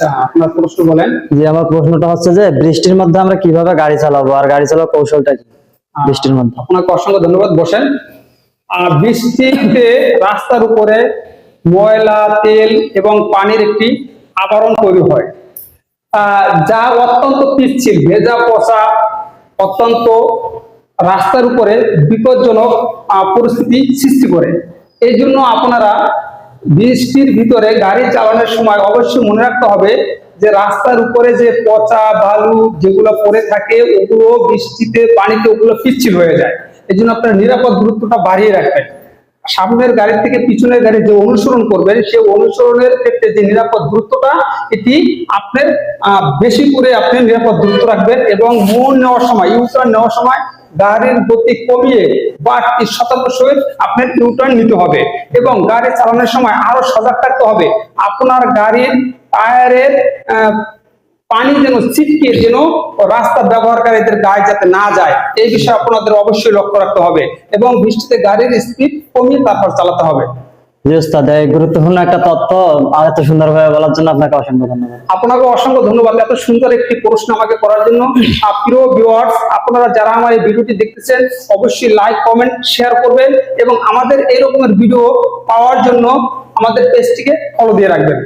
আচ্ছা আপনার প্রশ্ন বলেন। যে আমার প্রশ্নটা হচ্ছে যে বৃষ্টির মধ্যে আমরা কীভাবে গাড়ি চালাবো আর গাড়ি চালানোর কৌশলটা কি বৃষ্টির মধ্যে? আপনাকে অসংখ্য ধন্যবাদ বসেন। আর বৃষ্টিতে রাস্তার উপরে ময়লা তেল এবং পানির একটি আবরণ তৈরি হয়। আহ, যা অত্যন্ত পিচ্ছিল ভেজা পচা অত্যন্ত রাস্তার উপরে বিপজ্জনক পরিস্থিতি সৃষ্টি করে। এই জন্য আপনারা বৃষ্টির ভিতরে গাড়ি চালানোর সময় অবশ্যই মনে রাখতে হবে যে রাস্তার উপরে যে পচা, বালু যেগুলো পড়ে থাকে, ওগুলো বৃষ্টিতে পানিতে ওগুলো পিচ্ছিল হয়ে যায়। এই জন্য আপনার নিরাপদ দূরত্বটা বাড়িয়ে রাখবেন। সামনের গাড়ি থেকে পিছনের গাড়ি যে অনুসরণ করবেন, সেই অনুসরণের ক্ষেত্রে যে নিরাপদ দূরত্বটা, এটি আপনার বেশি করে আপনি নিরাপদ দূরত্ব রাখবেন এবং মোড় নেওয়ার সময় ইউটার্ন নেওয়ার সময় গাড়ির গতি কমিয়ে বাড়তি সতর্ক সহিত আপনার ইউটার্ন নিতে হবে এবং গাড়ি চালানোর সময় আরও সজাগ থাকতে হবে। আপনার গাড়ির টায়ারের পানি যেন ছিটকে যেন রাস্তা ব্যবহারকারীদের গায়ে যাতে না যায়, এই বিষয়ে আপনাদের অবশ্যই লক্ষ্য রাখতে হবে এবং বৃষ্টিতে গাড়ির স্পিড কমিয়ে তারপর চালাতে হবে। আপনাকে অসংখ্য ধন্যবাদ। এত সুন্দর একটি প্রশ্ন আমাকে করার জন্য। আপনারা যারা আমার এই দেখতেছেন, অবশ্যই কমেন্ট শেয়ার করবেন এবং আমাদের এই রকমের ভিডিও পাওয়ার জন্য আমাদের পেজটিকে ফলো দিয়ে রাখবেন।